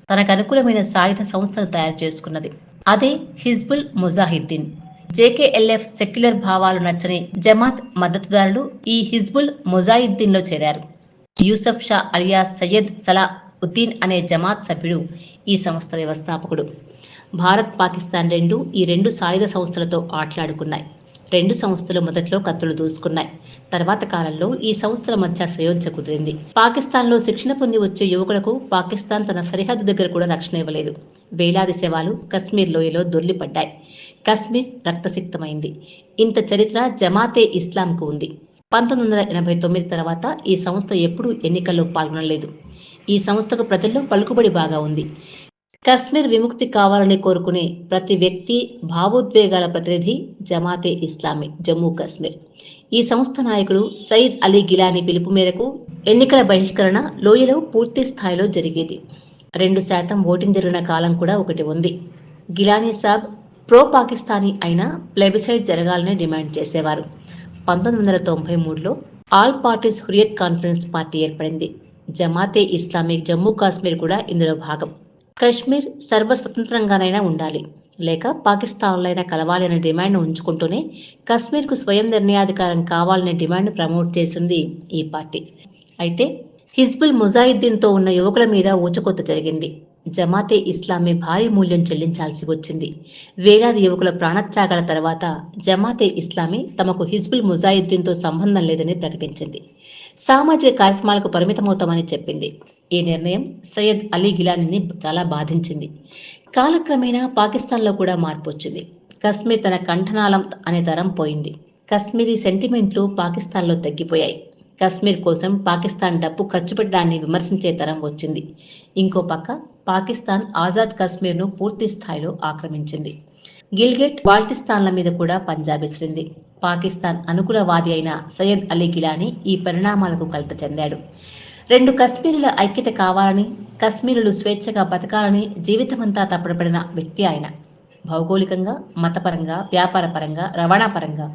తనకు అనుకూలమైన సాయుధ సంస్థను తయారు చేసుకున్నది. అదే హిజ్బుల్ ముజాహిద్దీన్. జేకేఎల్ఎఫ్ సెక్యులర్ భావాలు నచ్చని జమాత్ మద్దతుదారులు ఈ హిజ్బుల్ ముజాయిద్దీన్లో చేరారు. యూసఫ్ షా అలియా సయ్యద్ సలా ఉద్దీన్ అనే జమాత్ సభ్యుడు ఈ సంస్థ వ్యవస్థాపకుడు. భారత్ పాకిస్తాన్ రెండు ఈ రెండు సాయుధ సంస్థలతో ఆట్లాడుకున్నాయి. రెండు సంస్థలు మొదట్లో కత్తులు దూసుకున్నాయి. తర్వాత కాలంలో ఈ సంస్థల మధ్య సయోధ్య కుదిరింది. పాకిస్తాన్లో శిక్షణ పొంది వచ్చే యువకులకు పాకిస్తాన్ తన సరిహద్దు దగ్గర కూడా రక్షణ ఇవ్వలేదు. వేలాది శవాలు కశ్మీర్ లోయలో దొర్లిపడ్డాయి కశ్మీర్ రక్తసిక్తమైంది. ఇంత చరిత్ర జమాతే ఇస్లాంకు ఉంది. పంతొమ్మిది వందల ఎనభై తొమ్మిది తర్వాత ఈ సంస్థ ఎప్పుడూ ఎన్నికల్లో పాల్గొనలేదు. ఈ సంస్థకు ప్రజల్లో పలుకుబడి బాగా ఉంది. కశ్మీర్ విముక్తి కావాలని కోరుకునే ప్రతి వ్యక్తి భావోద్వేగాల ప్రతినిధి జమాతే ఇస్లామీ జమ్మూ కాశ్మీర్. ఈ సంస్థ నాయకుడు సయీద్ అలీ గిలానీ పిలుపు మేరకు ఎన్నికల బహిష్కరణ లోయలో పూర్తి స్థాయిలో జరిగేది. రెండు శాతం ఓటింగ్ జరిగిన కాలం కూడా ఒకటి ఉంది. గిలానీ సాబ్ ప్రో పాకిస్తానీ అయిన ప్లెబిసైడ్ జరగాలని డిమాండ్ చేసేవారు. పంతొమ్మిది వందల తొంభై మూడులో all parties Hurriyat conference party ఏర్పడింది. జమాతే ఇస్లామిక్ జమ్మూ కాశ్మీర్ కూడా ఇందులో భాగం. కశ్మీర్ సర్వస్వతంత్రంగానైనా ఉండాలి. లేక పాకిస్తాన్లైనా కలవాలి అనే డిమాండ్ను ఉంచుకుంటూనే కశ్మీర్కు స్వయం నిర్ణయాధికారం కావాలనే డిమాండ్ ప్రమోట్ చేసింది ఈ పార్టీ. అయితే హిజ్బుల్ ముజాయిద్దీన్తో ఉన్న యువకుల మీద ఊచకొత్త జరిగింది. జమాతే ఇస్లామీ భారీ మూల్యం చెల్లించాల్సి వచ్చింది. వేలాది యువకుల ప్రాణత్యాగాల తర్వాత జమాతే ఇస్లామీ తమకు హిజ్బుల్ ముజాయిద్దీన్తో సంబంధం లేదని ప్రకటించింది. సామాజిక కార్యక్రమాలకు పరిమితమవుతామని చెప్పింది. ఈ నిర్ణయం సయ్యద్ అలీ గిలానీని చాలా బాధించింది. కాలక్రమేణా పాకిస్తాన్లో కూడా మార్పు వచ్చింది కశ్మీర్ తన కంఠనాళం అనే తరం పోయింది. కశ్మీరీ సెంటిమెంట్లు పాకిస్తాన్లో తగ్గిపోయాయి. కశ్మీర్ కోసం పాకిస్తాన్ డబ్బు ఖర్చు పెట్టడాన్ని విమర్శించే తరం వచ్చింది. ఇంకో పక్క పాకిస్తాన్ ఆజాద్ కశ్మీర్ను పూర్తి స్థాయిలో ఆక్రమించింది. గిల్గెట్ బాల్టిస్తాన్ల మీద కూడా పంజాబ్ విసిరింది. పాకిస్తాన్ అనుకూలవాది అయిన సయ్యద్ అలీ గిలానీ ఈ పరిణామాలకు కలత చెందాడు. రెండు కశ్మీరుల ఐక్యత కావాలని కశ్మీరులు స్వేచ్ఛగా బతకాలని జీవితమంతా తప్పడపడిన వ్యక్తి ఆయన. భౌగోళికంగా మతపరంగా వ్యాపారపరంగా రవాణా పరంగా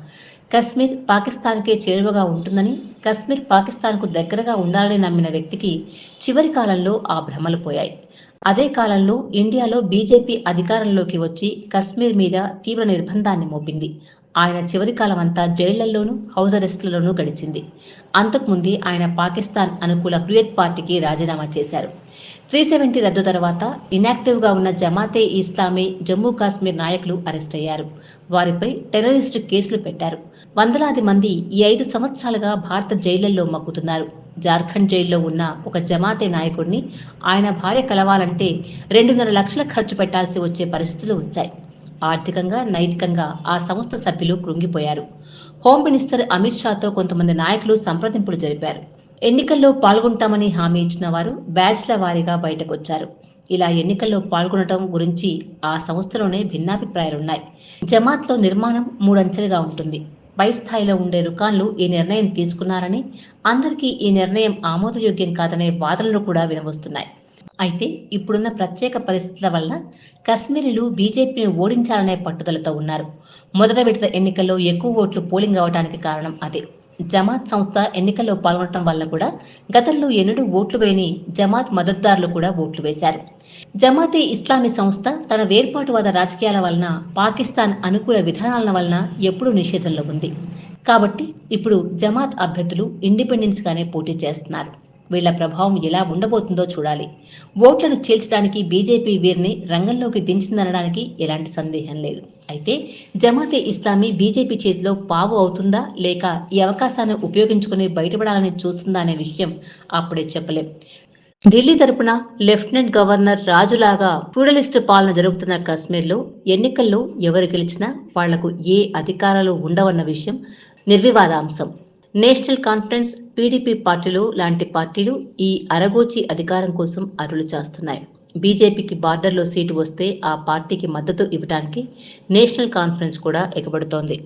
కశ్మీర్ పాకిస్తాన్కే చేరువగా ఉంటుందని కశ్మీర్ పాకిస్తాన్కు దగ్గరగా ఉండాలని నమ్మిన వ్యక్తికి చివరి కాలంలో ఆ భ్రమలు పోయాయి. అదే కాలంలో ఇండియాలో బీజేపీ అధికారంలోకి వచ్చి కశ్మీర్ మీద తీవ్ర నిర్బంధాన్ని మోపింది. ఆయన చివరి కాలం అంతా జైళ్ళలోనూ హౌస్ అరెస్టులలోనూ గడిచింది. అంతకుముందు ఆయన పాకిస్తాన్ అనుకూల హురియత్ పార్టీకి రాజీనామా చేశారు. త్రీ సెవెంటీ రద్దు తర్వాత ఇనాక్టివ్గా ఉన్న జమాతే ఇస్లామీ జమ్మూ కాశ్మీర్ నాయకులు అరెస్ట్ అయ్యారు. వారిపై టెర్రరిస్టు కేసులు పెట్టారు. వందలాది మంది ఈ ఐదు సంవత్సరాలుగా భారత జైళ్ళలో మగ్గుతున్నారు. జార్ఖండ్ జైల్లో ఉన్న ఒక జమాతే నాయకుడిని ఆయన భార్య కలవాలంటే రెండున్నర లక్షల ఖర్చు పెట్టాల్సి వచ్చే పరిస్థితులు వచ్చాయి. ఆర్థికంగా నైతికంగా ఆ సంస్థ సభ్యులు కృంగిపోయారు. హోమ్ మినిస్టర్ అమిత్ షాతో కొంతమంది నాయకులు సంప్రదింపులు జరిపారు. ఎన్నికల్లో పాల్గొంటామని హామీ ఇచ్చిన వారు బ్యాచ్ల వారీగా బయటకొచ్చారు. ఇలా ఎన్నికల్లో పాల్గొనడం గురించి ఆ సంస్థలోనే భిన్నాభిప్రాయాలున్నాయి. జమాత్లో నిర్మాణం మూడంచెలుగా ఉంటుంది. పై స్థాయిలో ఉండే రుకాన్లు ఈ నిర్ణయం తీసుకున్నారని అందరికీ ఈ నిర్ణయం ఆమోదయోగ్యం కాదనే వాదనలు కూడా వినవస్తున్నాయి. అయితే ఇప్పుడున్న ప్రత్యేక పరిస్థితుల వల్ల కశ్మీరీలు బీజేపీని ఓడించాలనే పట్టుదలతో ఉన్నారు. మొదట విడత ఎన్నికల్లో ఎక్కువ ఓట్లు పోలింగ్ అవడానికి కారణం అదే. జమాత్ సంస్థ ఎన్నికల్లో పాల్గొనడం వల్ల కూడా గతంలో ఎన్నడూ ఓట్లు వేయని జమాత్ మద్దతుదారులు కూడా ఓట్లు వేశారు. జమాతే ఇస్లామీ సంస్థ తన వేర్పాటువాద రాజకీయాల వలన పాకిస్తాన్ అనుకూల విధానాల వలన ఎప్పుడూ నిషేధంలో ఉంది. కాబట్టి ఇప్పుడు జమాత్ అభ్యర్థులు ఇండిపెండెన్స్గానే పోటీ చేస్తున్నారు. వీళ్ళ ప్రభావం ఎలా ఉండబోతుందో చూడాలి. ఓట్లను చీల్చడానికి బీజేపీ వీరిని రంగంలోకి దించిందనడానికి ఎలాంటి సందేహం లేదు. అయితే జమాతే ఇస్లామీ బీజేపీ చేతిలో పావు అవుతుందా లేక ఈ అవకాశాన్ని ఉపయోగించుకుని బయటపడాలని చూస్తుందా అనే విషయం అప్పుడే చెప్పలేం. ఢిల్లీ తరపున లెఫ్టినెంట్ గవర్నర్ రాజులాగా ఫ్యూడలిస్ట్ పాలన జరుగుతున్న కాశ్మీర్లో ఎన్నికల్లో ఎవరు గెలిచినా వాళ్ళకు ఏ అధికారాలు ఉండవన్న విషయం నిర్వివాదాంశం. నేషనల్ కాన్ఫరెన్స్ పీడీపీ పార్టీలు లాంటి పార్టీలు ఈ అరగోచి అధికారం కోసం అరులు చేస్తున్నాయి. బీజేపీకి బార్డర్లో సీటు వస్తే ఆ పార్టీకి మద్దతు ఇవ్వడానికి నేషనల్ కాన్ఫరెన్స్ కూడా ఎగబడుతోంది.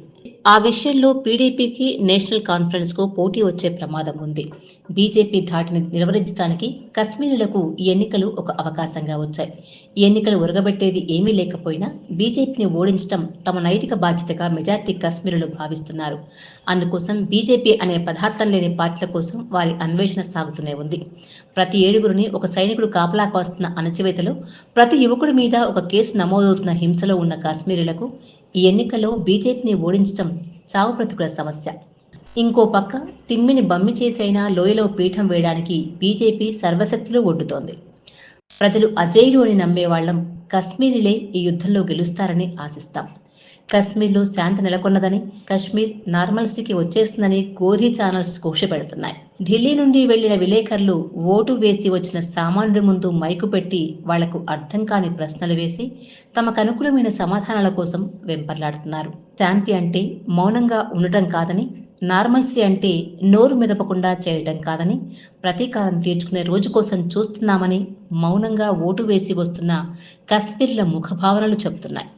ఆ విషయంలో పీడీపీకి నేషనల్ కాన్ఫరెన్స్కు పోటీ వచ్చే ప్రమాదం ఉంది. బీజేపీ ధాటిని నిలువరించడానికి కశ్మీరులకు ఈ ఎన్నికలు ఒక అవకాశంగా వచ్చాయి. ఈ ఎన్నికలు ఉరగబెట్టేది ఏమీ లేకపోయినా బీజేపీని ఓడించడం తమ నైతిక బాధ్యతగా మెజార్టీ కశ్మీరులు భావిస్తున్నారు. అందుకోసం బీజేపీ అనే పదార్థం లేని పార్టీల కోసం వారి అన్వేషణ సాగుతూనే ఉంది. ప్రతి ఏడుగురిని ఒక సైనికుడు కాపలా కాస్తున్న అణచివేతలో ప్రతి యువకుడి మీద ఒక కేసు నమోదవుతున్న హింసలో ఉన్న కాశ్మీరులకు ఈ ఎన్నికల్లో బీజేపీని ఓడించడం చావు బ్రతుకుల సమస్య. ఇంకో పక్క తిమ్మిని బమ్మి చేసైనా లోయలో పీఠం వేయడానికి బీజేపీ సర్వశక్తులు ఒడ్డుతోంది. ప్రజలు అజేయులు అని నమ్మేవాళ్ళం కశ్మీరీలే ఈ యుద్ధంలో గెలుస్తారని ఆశిస్తాం. కశ్మీర్లో శాంతి నెలకొన్నదని కశ్మీర్ నార్మల్సీకి వచ్చేస్తుందని గోధీ ఛానల్స్ ఘోష పెడుతున్నాయి ఢిల్లీ నుండి వెళ్ళిన విలేకరులు ఓటు వేసి వచ్చిన సామాన్యుడి ముందు మైకు పెట్టి వాళ్ళకు అర్థం కాని ప్రశ్నలు వేసి తమకు అనుకూలమైన సమాధానాల కోసం వెంపర్లాడుతున్నారు. శాంతి అంటే మౌనంగా ఉండటం కాదని నార్మల్సీ అంటే నోరు మెదపకుండా చేయడం కాదని ప్రతీకారం తీర్చుకునే రోజు కోసం చూస్తున్నామని మౌనంగా ఓటు వేసి వస్తున్న కశ్మీర్ల ముఖభావనలు చెబుతున్నాయి.